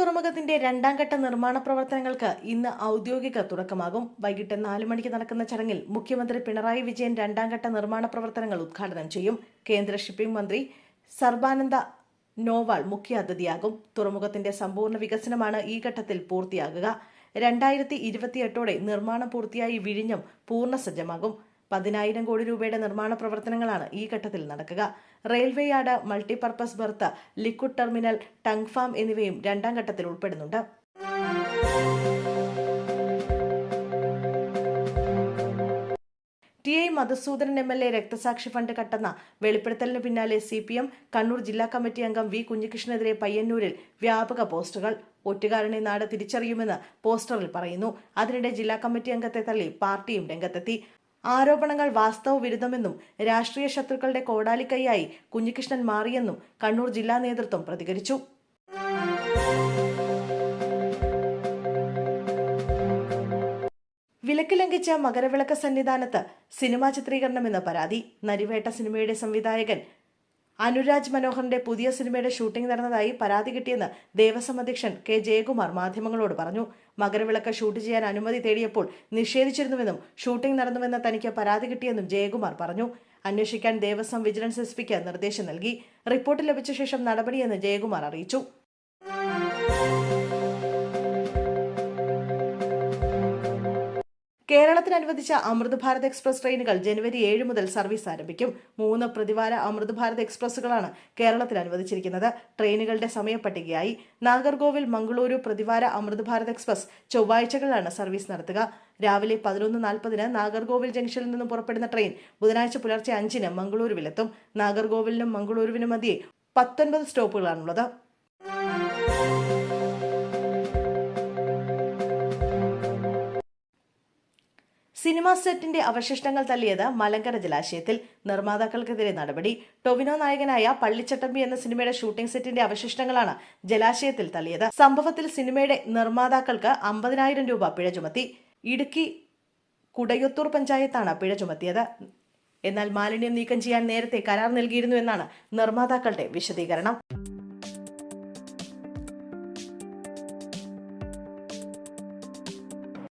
തുറമുഖത്തിന്റെ രണ്ടാം ഘട്ട നിർമ്മാണ പ്രവർത്തനങ്ങൾക്ക് ഇന്ന് ഔദ്യോഗിക തുടക്കമാകും. വൈകിട്ട് നാല് മണിക്ക് നടക്കുന്ന ചടങ്ങിൽ മുഖ്യമന്ത്രി പിണറായി വിജയൻ രണ്ടാം ഘട്ട നിർമ്മാണ പ്രവർത്തനങ്ങൾ ഉദ്ഘാടനം ചെയ്യും. കേന്ദ്ര ഷിപ്പിംഗ് മന്ത്രി സർബാനന്ദ നോവാൾ മുഖ്യ അതിഥിയാകും തുറമുഖത്തിന്റെ സമ്പൂർണ വികസനമാണ് ഈ ഘട്ടത്തിൽ പൂർത്തിയാകുക. രണ്ടായിരത്തി ഇരുപത്തിയെട്ടോടെ നിർമ്മാണം പൂർത്തിയായി വിഴിഞ്ഞം പൂർണസജ്ജമാകും പതിനായിരം കോടി രൂപയുടെ നിർമ്മാണ പ്രവർത്തനങ്ങളാണ് ഈ ഘട്ടത്തിൽ നടക്കുക. Railway yard multipurpose berth liquid terminal tank farm എന്നിവയും രണ്ടാം ഘട്ടത്തിൽ ഉൾപ്പെടുന്നുണ്ട്. T I Madhusudanan M L A രക്തസാക്ഷി ഫണ്ട് കട്ടെന്ന വെളിപ്പെടുത്തലിന് പിന്നാലെ സി പി എം കണ്ണൂർ ജില്ലാ കമ്മിറ്റി അംഗം വി കുഞ്ഞികൃഷ്ണനെതിരെ പയ്യന്നൂരിൽ വ്യാപക പോസ്റ്റുകൾ. ഒറ്റുകാരനെ നാട് തിരിച്ചറിയുമെന്ന് പോസ്റ്ററിൽ പറയുന്നു. അതിനിടെ ജില്ലാ കമ്മിറ്റി അംഗത്തെ തള്ളി പാർട്ടിയും രംഗത്തെത്തി. ആരോപണങ്ങൾ വാസ്തവ വിരുദ്ധമെന്നും രാഷ്ട്രീയ ശത്രുക്കളുടെ കോടാലിക്കൈയായി കുഞ്ഞികൃഷ്ണൻ മാറിയെന്നും കണ്ണൂർ ജില്ലാ നേതൃത്വം പ്രതികരിച്ചു. വിലക്ക് ലംഘിച്ച മകരവിളക്ക് സന്നിധാനത്ത് സിനിമാ ചിത്രീകരണമെന്ന പരാതി. നരിവേട്ട സിനിമയുടെ സംവിധായകൻ അനുരാജ് മനോഹറിന്റെ പുതിയ സിനിമയുടെ ഷൂട്ടിംഗ് നടന്നതായി പരാതി കിട്ടിയെന്ന് ദേവസ്വം അധ്യക്ഷൻ കെ ജയകുമാർ മാധ്യമങ്ങളോട് പറഞ്ഞു. മകരവിളക്ക് ഷൂട്ട് ചെയ്യാൻ അനുമതി തേടിയപ്പോൾ നിഷേധിച്ചിരുന്നുവെന്നും ഷൂട്ടിംഗ് നടന്നുവെന്ന് തനിക്ക് പരാതി കിട്ടിയെന്നും ജയകുമാർ പറഞ്ഞു. അന്വേഷിക്കാൻ ദേവസ്വം വിജിലൻസ് എസ് പിക്ക് നിർദ്ദേശം നൽകി. റിപ്പോർട്ട് ലഭിച്ച ശേഷം നടപടിയെന്ന് ജയകുമാർ അറിയിച്ചു. കേരളത്തിന് അനുവദിച്ച അമൃത് ഭാരത് എക്സ്പ്രസ് ട്രെയിനുകൾ ജനുവരി ഏഴ് മുതൽ സർവീസ് ആരംഭിക്കും. മൂന്ന് പ്രതിവാര അമൃത് ഭാരത് എക്സ്പ്രസ്സുകളാണ് കേരളത്തിൽ അനുവദിച്ചിരിക്കുന്നത് ട്രെയിനുകളുടെ സമയപ്പട്ടികയായി നാഗർകോവിൽ മംഗളൂരു പ്രതിവാര അമൃത് ഭാരത് എക്സ്പ്രസ് ചൊവ്വാഴ്ചകളിലാണ് സർവീസ് നടത്തുക. രാവിലെ പതിനൊന്ന് നാൽപ്പതിന് നാഗർകോവിൽ ജംഗ്ഷനിൽ നിന്ന് പുറപ്പെടുന്ന ട്രെയിൻ ബുധനാഴ്ച പുലർച്ചെ അഞ്ചിന് മംഗളൂരുവിലെത്തും. നാഗർകോവിലിനും മംഗളൂരുവിനും മധ്യേ പത്തൊൻപത് സ്റ്റോപ്പുകളാണുള്ളത്. സിനിമാ സെറ്റിന്റെ അവശിഷ്ടങ്ങൾ തള്ളിയത് മലങ്കര ജലാശയത്തിൽ. നിർമ്മാതാക്കൾക്കെതിരെ നടപടി. ടൊവിനോ നായകനായ പള്ളിച്ചട്ടമ്പി എന്ന സിനിമയുടെ ഷൂട്ടിംഗ് സെറ്റിന്റെ അവശിഷ്ടങ്ങളാണ് ജലാശയത്തിൽ തള്ളിയത്. സംഭവത്തിൽ സിനിമയുടെ നിർമ്മാതാക്കൾക്ക് അമ്പതിനായിരം രൂപ പിഴ ചുമത്തി. ഇടുക്കി കുടയൊത്തൂർ പഞ്ചായത്താണ് പിഴ ചുമത്തിയത്. എന്നാൽ മാലിന്യം നീക്കം ചെയ്യാൻ നേരത്തെ കരാർ നൽകിയിരുന്നു എന്നാണ് നിർമ്മാതാക്കളുടെ വിശദീകരണം.